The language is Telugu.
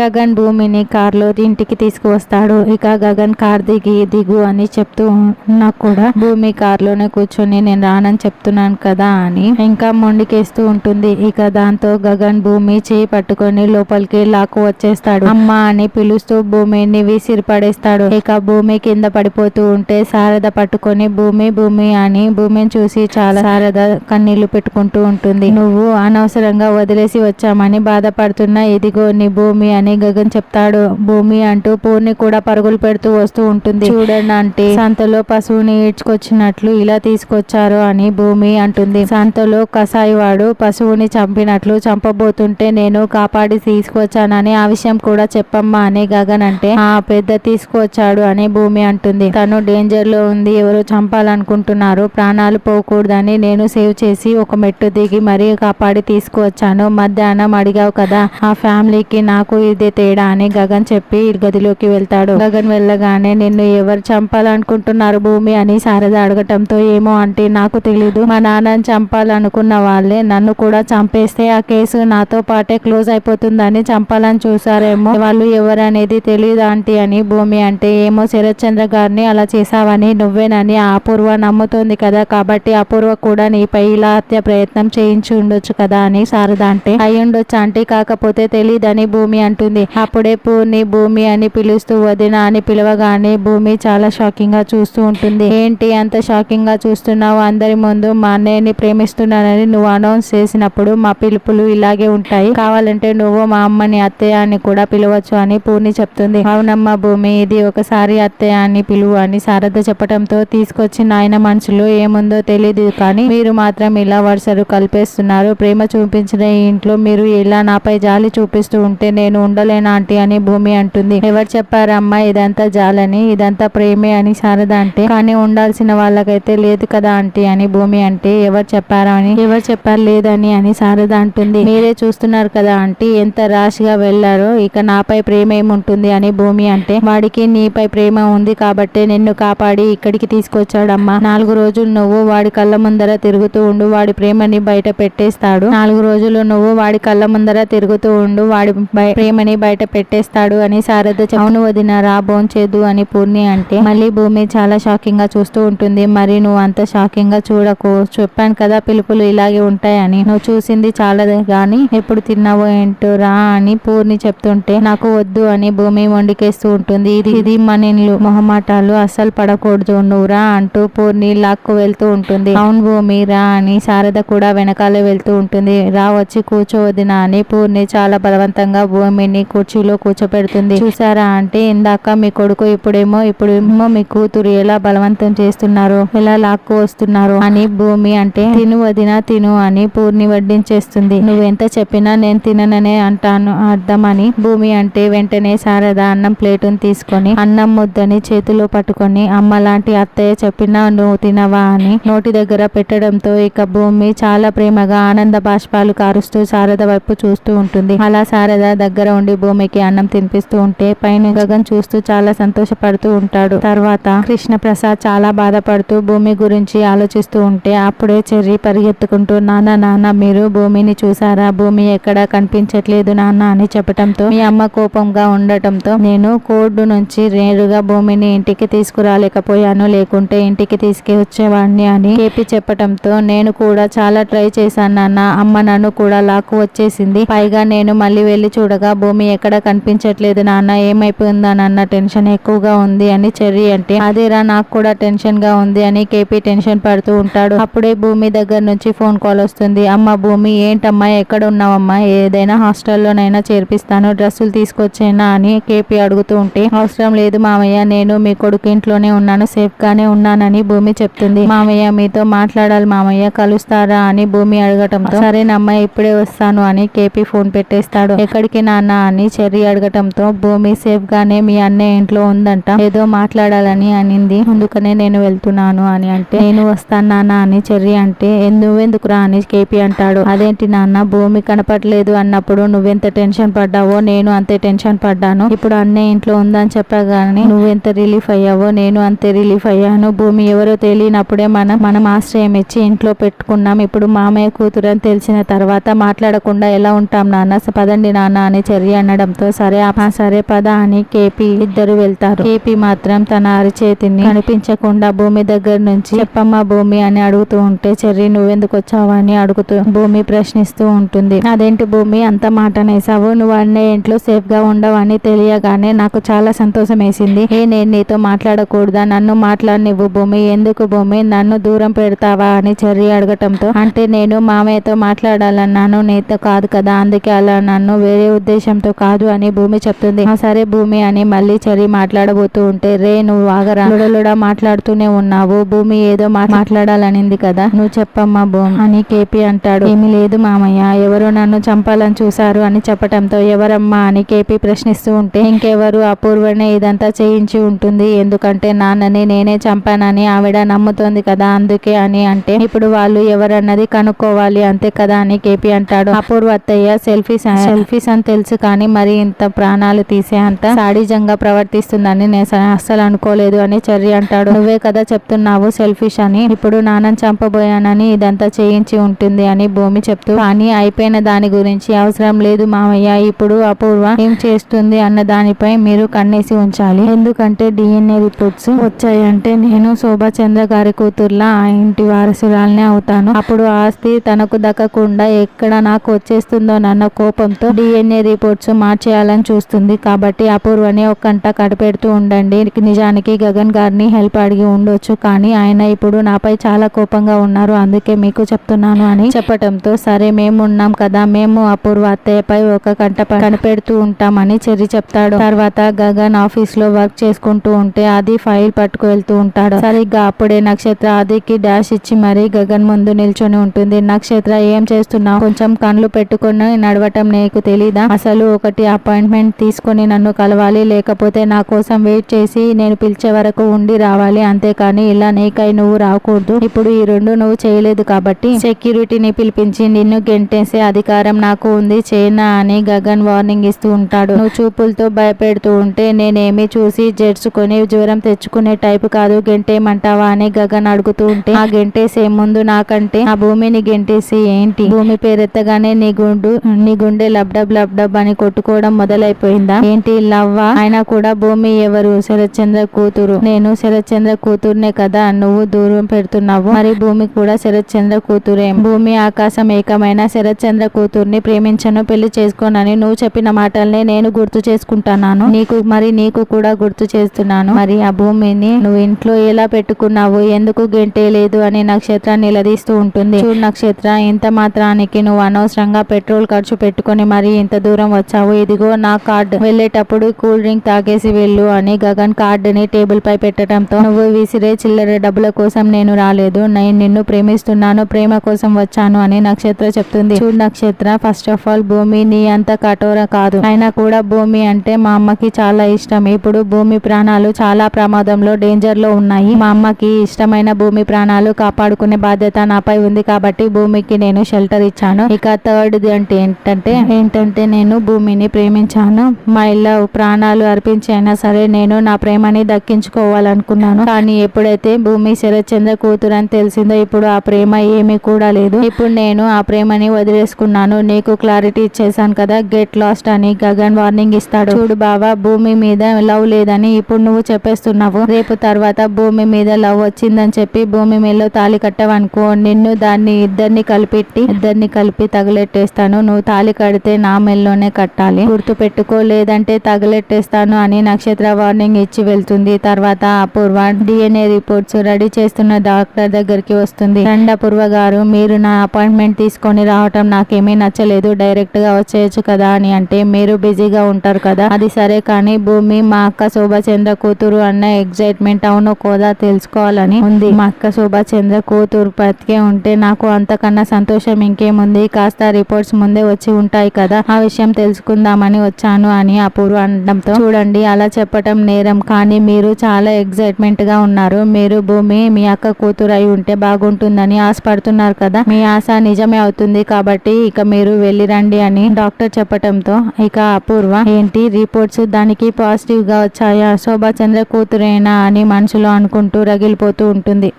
గగన్ భూమిని కార్లో ఇంటికి తీసుకువస్తాడు. ఇక గగన్ కార్ దిగి దిగు అని చెప్తూ ఉన్నా కూడా భూమి కార్లోనే కూర్చొని నేను రానని చెప్తున్నాను కదా అని ఇంకా మొండికేస్తూ ఉంటుంది. ఇక దాంతో గగన్ భూమి చేయి పట్టుకొని లోపలికి లాక్కు వచ్చేస్తాడు. అమ్మ అని పిలుస్తూ భూమిని విసిరి పడేస్తాడు. ఇక భూమి కింద పడిపోతూ ఉంటే శారద పట్టుకొని భూమి భూమి అని భూమిని చూసి చాలా శారద కన్నీళ్ళు పెట్టుకుంటూ ఉంటుంది. నువ్వు అనవసరంగా వదిలేసి వచ్చామని బాధపడుతున్నా. ఇదిగో నీ భూమి అని గగన్ చెప్తాడు. భూమి అంటూ పూర్ణి కూడా పరుగులు పెడుతూ వస్తూ ఉంటుంది. చూడండి అంటే సంతలో పశువుని ఈడ్చుకొచ్చినట్లు ఇలా తీసుకొచ్చారు అని భూమి అంటుంది. సంతలో కసాయి వాడు పశువుని చంపినట్లు చంపబోతుంటే నేను కాపాడి తీసుకొచ్చానని ఆ విషయం కూడా చెప్పమ్మా అని గగన్ అంటే ఆ పెద్ద తీసుకువచ్చాడు అని భూమి అంటుంది. తను డేంజర్లో ఉంది ఎవరు చంపాలనుకుంటున్నారు ప్రాణాలు పోకూడదని నేను సేవ్ చేసి ఒక మెట్టు దిగి మరీ కాపాడి తీసుకువచ్చాను మధ్యాహ్నం అడిగావు కదా ఆ ఫ్యామిలీకి నాకు ఇదే తేడా అని గగన్ చెప్పి గదిలోకి వెళ్తాడు. గగన్ వెళ్ళగానే నిన్ను ఎవరు చంపాలనుకుంటున్నారు భూమి? అని శారద అడగటంతో ఏమో అంటే నాకు తెలీదు. మా నాన్నని చంపాలనుకున్న వాళ్ళే నన్ను కూడా చంపేస్తే ఆ కేసు నాతో పాటే క్లోజ్ అయిపోతుందని చంపాలని చూసారేమో వాళ్ళు ఎవరనేది తెలియదు ఆంటీ అని భూమి అంటే ఏమో శరత్ చంద్ర గారిని అలా చేసావని నువ్వేనని అపూర్వ నమ్ముతోంది కదా. కాబట్టి అపూర్వ కూడా నీపై ఇలా హత్య ప్రయత్నం చేయించి ఉండొచ్చు కదా అని శారద అంటే అయి ఉండొచ్చు ఆంటీ. కాకపోతే తెలియదని భూమి అంటూ అంటుంది అప్పుడే పూర్ణి భూమి అని పిలుస్తూ వదిన అని పిలవగానే భూమి చాలా షాకింగ్గా చూస్తూ ఉంటుంది. ఏంటి అంత షాకింగ్గా చూస్తున్నావు? అందరి ముందు మా అన్నయ్యని ప్రేమిస్తున్నానని నువ్వు అనౌన్స్ చేసినప్పుడు మా పిలుపులు ఇలాగే ఉంటాయి. కావాలంటే నువ్వు మా అమ్మని అత్తయ్య అని కూడా పిలవచ్చు అని పూర్ణి చెప్తుంది. అవునమ్మ భూమి ఇది ఒకసారి అత్తయ్య అని పిలువు అని శారద చెప్పడంతో తీసుకొచ్చి నాయన మనసులో ఏముందో తెలియదు కానీ మీరు మాత్రం ఇలా వరుసలు కలిపేస్తున్నారు. ప్రేమ చూపించిన ఈ ఇంట్లో మీరు ఇలా నాపై జాలి చూపిస్తూ ఉంటే నేను ఉండలేనా ఆంటీ అని భూమి అంటుంది. ఎవరు చెప్పారమ్మా ఇదంతా జాలని ఇదంతా ప్రేమే అని శారద అంటే కానీ ఉండాల్సిన వాళ్ళకైతే లేదు కదా ఆంటీ అని భూమి అంటే ఎవరు చెప్పారా అని? ఎవరు చెప్పారు లేదని అని శారద అంటుంది. మీరే చూస్తున్నారు కదా ఆంటీ ఎంత రాష్గా వెళ్ళారో ఇక నాపై ప్రేమ ఏముంటుంది అని భూమి అంటే వాడికి నీపై ప్రేమ ఉంది కాబట్టి నిన్ను కాపాడి ఇక్కడికి తీసుకొచ్చాడమ్మా. నాలుగు రోజులు నువ్వు వాడి కళ్ళ ముందర తిరుగుతూ ఉండు వాడి ప్రేమని బయట పెట్టేస్తాడు. నాలుగు రోజులు నువ్వు వాడి కళ్ళ ముందర తిరుగుతూ ఉండు వాడి ప్రేమని ప్రేమని బయట పెట్టేస్తాడు అని శారద అవును వదిన రా భోంచేదు అని పూర్ణి అంటే మళ్ళీ భూమి చాలా షాకింగ్గా చూస్తూ ఉంటుంది. మరి నువ్వు అంత షాకింగ్గా చూడకు. చెప్పాను కదా పిలుపులు ఇలాగే ఉంటాయని. నువ్వు చూసింది చాలా గాని ఎప్పుడు తిన్నావో ఏంటో రా అని పూర్ణి చెప్తుంటే నాకు వద్దు అని భూమి వండికేస్తూ ఉంటుంది. ఇది ఇది మన ఇల్లు. మొహమాటాలు అస్సలు పడకూడదు. నువ్వు రా అంటూ పూర్ణి లాక్కు వెళ్తూ ఉంటుంది. అవును భూమి రా అని శారద కూడా వెనకాలే వెళ్తూ ఉంటుంది. రా వచ్చి కూర్చోవదినా అని పూర్ణి చాలా బలవంతంగా భూమి భూమిని కుర్చీలో కూర్చోపెడుతుంది. చూసారా అంటే ఇందాక మీ కొడుకు ఇప్పుడేమో ఇప్పుడేమో మీ కూతురు ఎలా బలవంతం చేస్తున్నారు ఎలా లాక్కు వస్తున్నారు అని భూమి అంటే తిను వదిన తిను అని పూర్ణి వడ్డించేస్తుంది. నువ్వు ఎంత చెప్పినా నేను తినననే అంటాను అర్థం అని భూమి అంటే వెంటనే శారద అన్నం ప్లేటును తీసుకొని అన్నం ముద్దని చేతిలో పట్టుకొని అమ్మ లాంటి అత్తయ్య చెప్పినా నువ్వు తినవా అని నోటి దగ్గర పెట్టడంతో ఇక భూమి చాలా ప్రేమగా ఆనంద బాష్పాలు కారుస్తూ శారద వైపు చూస్తూ ఉంటుంది. అలా శారద దగ్గర ఉండి భూమికి అన్నం తినిపిస్తూ ఉంటే పైన గగన్ చూస్తూ చాలా సంతోషపడుతూ ఉంటాడు. తర్వాత కృష్ణ ప్రసాద్ చాలా బాధపడుతూ భూమి గురించి ఆలోచిస్తూ ఉంటే అప్పుడే చెర్రి పరిగెత్తుకుంటూ నాన్న నాన్న మీరు భూమిని చూసారా? భూమి ఎక్కడ కనిపించట్లేదు నాన్న అని చెప్పటంతో మీ అమ్మ కోపంగా ఉండటంతో నేను కోర్టు నుంచి నేరుగా భూమిని ఇంటికి తీసుకురాలేకపోయాను. లేకుంటే ఇంటికి తీసుకువచ్చేవాడిని అని చెప్పి చెప్పటంతో నేను కూడా చాలా ట్రై చేశాను నాన్న. అమ్మ నన్ను కూడా లాక్కు వచ్చేసింది. పైగా నేను మళ్ళీ వెళ్ళి చూడగా భూమి ఎక్కడ కనిపించట్లేదు నాన్న ఏమైపోయిందా నాన్న టెన్షన్ ఎక్కువగా ఉంది అని చెర్రి అంటే అదేరా నాకు కూడా టెన్షన్గా ఉంది అని కేపీ టెన్షన్ పడుతూ ఉంటాడు. అప్పుడే భూమి దగ్గర నుంచి ఫోన్ కాల్ వస్తుంది. అమ్మ భూమి ఏంటమ్మా ఎక్కడ ఉన్నావమ్మా ఏదైనా హాస్టల్లోనైనా చేర్పిస్తాను డ్రెస్సులు తీసుకొచ్చేనా అని కేపీ అడుగుతూ ఉంటే అవసరం లేదు మామయ్య నేను మీ కొడుకు ఇంట్లోనే ఉన్నాను సేఫ్ గానే ఉన్నానని భూమి చెప్తుంది. మామయ్య మీతో మాట్లాడాలి మామయ్య కలుస్తారా అని భూమి అడగటంతో సరేనమ్మా ఇప్పుడే వస్తాను అని కేపీ ఫోన్ పెట్టేస్తాడు. ఎక్కడికి నాన్న అని చెర్రీ అడగటంతో భూమి సేఫ్ గానే మీ అన్నయ్య ఇంట్లో ఉందంట. ఏదో మాట్లాడాలని అనింది. అందుకనే నేను వెళ్తున్నాను అని అంటే నేను వస్తాను నాన్న అని చెర్రీ అంటే నువ్వెందుకురా రా అని కేపీ అంటాడు. అదేంటి నాన్న భూమి కనపట్లేదు అన్నప్పుడు నువ్వెంత టెన్షన్ పడ్డావో నేను అంతే టెన్షన్ పడ్డాను. ఇప్పుడు అన్నయ్య ఇంట్లో ఉందని చెప్పగానే నువ్వెంత రిలీఫ్ అయ్యావో నేను అంతే రిలీఫ్ అయ్యాను. భూమి ఎవరో తెలియనప్పుడే మనం మనం ఆశ్రయం ఇచ్చి ఇంట్లో పెట్టుకున్నాం. ఇప్పుడు మామయ్య కూతురు అని తెలిసిన తర్వాత మాట్లాడకుండా ఎలా ఉంటాం నాన్న? పదండి నాన్న అని చెర్రీ చెర్రి అనడంతో సరే అమ్మా సరే పద అని కేపీ ఇద్దరు వెళ్తారు. కేపీ మాత్రం తన అరిచేతిని కనిపించకుండా భూమి దగ్గర నుంచి చెప్పమ్మ భూమి అని అడుగుతూ ఉంటే చెర్రి నువ్వెందుకు వచ్చావా అని అడుగుతూ భూమి ప్రశ్నిస్తూ ఉంటుంది. అదేంటి భూమి? అంత మాట నేసావు నువ్వు అన్నే ఇంట్లో సేఫ్గా ఉండవని తెలియగానే నాకు చాలా సంతోషం వేసింది ఏ నేను నీతో మాట్లాడకూడదా? నన్ను మాట్లాడనివ్వు భూమి. ఎందుకు భూమి? నన్ను దూరం పెడతావా? అని చెర్రి అడగటంతో అంటే నేను మామయ్యతో మాట్లాడాలన్నాను నీతో కాదు కదా. అందుకే అలా నన్ను వేరే ఉద్దేశం ఉద్దేశంతో కాదు అని భూమి చెప్తుంది. సరే భూమి అని మళ్ళీ చలి మాట్లాడబోతూ ఉంటే రే నువ్వు ఆగరా. లుడలుడా మాట్లాడుతూనే ఉన్నావు. భూమి ఏదో మా- మాట్లాడాలనింది కదా. నువ్వు చెప్పమ్మా భూమి అని కేపీ అంటాడు. ఏమీ లేదు మామయ్య. ఎవరో నన్ను చంపాలని చూశారు అని చెప్పటంతో ఎవరమ్మా అని కేపీ ప్రశ్నిస్తూ ఉంటే ఇంకెవరు అపూర్వనే ఇదంతా చేయించి ఉంటుంది. ఎందుకంటే నాన్నని నేనే చంపానని ఆవిడ నమ్ముతోంది కదా అందుకే అని అంటే ఇప్పుడు వాళ్ళు ఎవరన్నది కనుక్కోవాలి అంతే కదా అని కేపీ అంటాడు. అపూర్వ అత్తయ్య సెల్ఫీస్ సెల్ఫీస్ అని తెలుసు కానీ మరి ఇంత ప్రాణాలు తీసే అంత సాడిజంగా ప్రవర్తిస్తుందని నేను అస్సలు అనుకోలేదు అని చర్య అంటాడు. నువ్వే కదా చెప్తున్నావు సెల్ఫిష్ అని. ఇప్పుడు నాన్నని చంపబోయానని ఇదంతా చేయించి ఉంటుంది అని భూమి చెప్తూ కానీ అయిపోయిన దాని గురించి అవసరం లేదు మామయ్య. ఇప్పుడు అపూర్వ ఏం చేస్తుంది అన్న దానిపై మీరు కన్నేసి ఉంచాలి. ఎందుకంటే డిఎన్ఏ రిపోర్ట్స్ వచ్చాయంటే నేను శోభాచంద్ర గారి కూతుర్లా ఆ ఇంటి వారసురాలనే అవుతాను. అప్పుడు ఆస్తి తనకు దక్కకుండా ఎక్కడ నాకు వచ్చేస్తుందోనన్న కోపంతో డిఎన్ఏ రిపోర్ట్స్ మార్చేయాలని చూస్తుంది. కాబట్టి అపూర్వని ఒక కంట కడిపెడుతూ ఉండండి. నిజానికి గగన్ గారిని హెల్ప్ అడిగి ఉండొచ్చు. కానీ ఆయన ఇప్పుడు నాపై చాలా కోపంగా ఉన్నారు. అందుకే మీకు చెప్తున్నాను అని చెప్పటంతో సరే మేము ఉన్నాం కదా. మేము అపూర్వ అత్తయ్యపై ఒక కంట ప- కనిపెడుతూ ఉంటామని చెర్రి చెప్తాడు. తర్వాత గగన్ ఆఫీస్లో వర్క్ చేసుకుంటూ ఉంటే అది ఫైల్ పట్టుకు వెళ్తూ ఉంటాడు. సరిగ్గా అప్పుడే నక్షత్ర ఆదికి డాష్ ఇచ్చి మరీ గగన్ ముందు నిల్చొని ఉంటుంది. నక్షత్ర ఏం చేస్తున్నావు? కొంచెం కళ్ళు పెట్టుకొని నడవటం నీకు తెలీదా? అసలు ఒకటి అపాయింట్మెంట్ తీసుకొని నన్ను కలవాలి లేకపోతే నా కోసం వెయిట్ చేసి నేను పిలిచే వరకు ఉండి రావాలి అంతేకాని ఇలా నీకై నువ్వు రాకూడదు. ఇప్పుడు ఈ రెండు నువ్వు చేయలేదు కాబట్టి సెక్యూరిటీని పిలిపించి నిన్ను గెంటేసే అధికారం నాకు ఉంది చేయనా అని గగన్ వార్నింగ్ ఇస్తూ ఉంటాడు. నువ్వు చూపులతో భయపెడుతూ ఉంటే నేనేమి చూసి జడ్చుకొని జ్వరం తెచ్చుకునే టైపు కాదు గెంటేయమంటావా అని గగన్ అడుగుతూ ఉంటే ఆ గెంటేసే ముందు నాకంటే ఆ భూమిని గెంటేసి ఏంటి? భూమి పేరెత్తగానే నీ గుండు నీ గుండె లబ్డబ్ లబ్డబ్ అని కొట్టుకోవడం మొదలైపోయిందా? ఏంటి లవ్వ? అయినా కూడా భూమి ఎవరు? శరత్చంద్ర కూతురు. నేను శరత్చంద్ర కూతురునే కదా? నువ్వు దూరం పెడుతున్నావు. మరి భూమి కూడా శరత్చంద్ర కూతురే? భూమి ఆకాశం ఏకమైన శరత్చంద్ర కూతుర్ని ప్రేమించను పెళ్ళి చేసుకోనని నువ్వు చెప్పిన మాటల్ని నేను గుర్తు చేసుకుంటున్నాను. నీకు మరి నీకు కూడా గుర్తు చేస్తున్నాను. మరి ఆ భూమిని నువ్వు ఇంట్లో ఎలా పెట్టుకున్నావు? ఎందుకు గెంటేయలేదు అని నక్షత్ర నిలదీస్తూ ఉంటుంది. చూడు నక్షత్ర ఇంత మాత్రానికి నువ్వు అనవసరంగా పెట్రోల్ ఖర్చు పెట్టుకొని మరి ఇంత దూరం వచ్చావు. ఇదిగో నా కార్డు. వెళ్ళేటప్పుడు కూల్ డ్రింక్ తాగేసి వెళ్ళు అని గగన్ కార్డుని టేబుల్ పై పెట్టడంతో నువ్వు విసిరే చిల్లర డబ్బుల కోసం నేను రాలేదు. నేను నిన్ను ప్రేమిస్తున్నాను ప్రేమ కోసం వచ్చాను అని నక్షత్ర చెప్తుంది. చూడు నక్షత్ర ఫస్ట్ ఆఫ్ ఆల్ భూమి నీ అంత కఠోర కాదు. అయినా కూడా భూమి అంటే మా అమ్మకి చాలా ఇష్టం. ఇప్పుడు భూమి ప్రాణాలు చాలా ప్రమాదంలో డేంజర్లో ఉన్నాయి. మా అమ్మకి ఇష్టమైన భూమి ప్రాణాలు కాపాడుకునే బాధ్యత నాపై ఉంది కాబట్టి భూమికి నేను షెల్టర్ ఇచ్చాను. ఇక థర్డ్ అంటే ఏంటంటే ఏంటంటే నేను భూమిని ప్రేమించాను. మా ఇళ్ళ ప్రాణాలు అర్పించైనా సరే నేను నా ప్రేమని దక్కించుకోవాలనుకున్నాను. కానీ ఎప్పుడైతే భూమి శరత్చంద్ర కూతురు అని తెలిసిందో ఇప్పుడు ఆ ప్రేమ ఏమీ కూడా లేదు. ఇప్పుడు నేను ఆ ప్రేమని వదిలేసుకున్నాను. నీకు క్లారిటీ ఇచ్చేసాను కదా గెట్ లాస్ట్ అని గగన్ వార్నింగ్ ఇస్తాడు. చూడు బావా భూమి మీద లవ్ లేదని ఇప్పుడు నువ్వు చెప్పేస్తున్నావు. రేపు తర్వాత భూమి మీద లవ్ వచ్చిందని చెప్పి భూమి మీద తాళి కట్టవనుకో. నిన్ను దాన్ని ఇద్దరిని కలిపెట్టి ఇద్దరిని కలిపి తగలెట్టేస్తాను. నువ్వు తాళి కడితే నా మెల్లోనే కట్టాలి. గుర్తు పెట్టుకో లేదంటే తగలెట్టేస్తాను అని నక్షత్ర వార్నింగ్ ఇచ్చి వెళ్తుంది. తర్వాత అపూర్వ డిఎన్ఏ రిపోర్ట్స్ రెడీ చేస్తున్న డాక్టర్ దగ్గరికి వస్తుంది. రండి అపూర్వ గారు మీరు నా అపాయింట్మెంట్ తీసుకొని రావటం నాకేమీ నచ్చలేదు. డైరెక్ట్గా వచ్చేయచ్చు కదా అని అంటే మీరు బిజీగా ఉంటారు కదా. అది సరే కానీ భూమి మా అక్క శోభాచంద్ర కూతురు అన్న ఎగ్జైట్మెంట్ అవును కోదా తెలుసుకోవాలని ఉంది. మా అక్క శోభాచంద్ర కూతురు బతికే ఉంటే నాకు అంతకన్నా సంతోషం ఇంకేముంది? కాస్త రిపోర్ట్స్ ముందే వచ్చి ఉంటాయి కదా. ఆ విషయం తెలుసుకుందామని వచ్చాను అని అపూర్వ అనడంతో చూడండి అలా చెప్పటం నేరం కానీ మీరు చాలా ఎగ్జైట్మెంట్గా ఉన్నారు. మీరు భూమి మీ అక్క కూతురు అయి ఉంటే బాగుంటుందని ఆశపడుతున్నారు కదా. మీ ఆశ నిజమే అవుతుంది కాబట్టి ఇక మీరు వెళ్ళిరండి అని డాక్టర్ చెప్పటంతో ఇక అపూర్వ ఏంటి రిపోర్ట్స్ దానికి పాజిటివ్గా వచ్చాయా శోభాచంద్ర కూతురేనా? అని మనసులో అనుకుంటూ రగిలిపోతూ ఉంటుంది.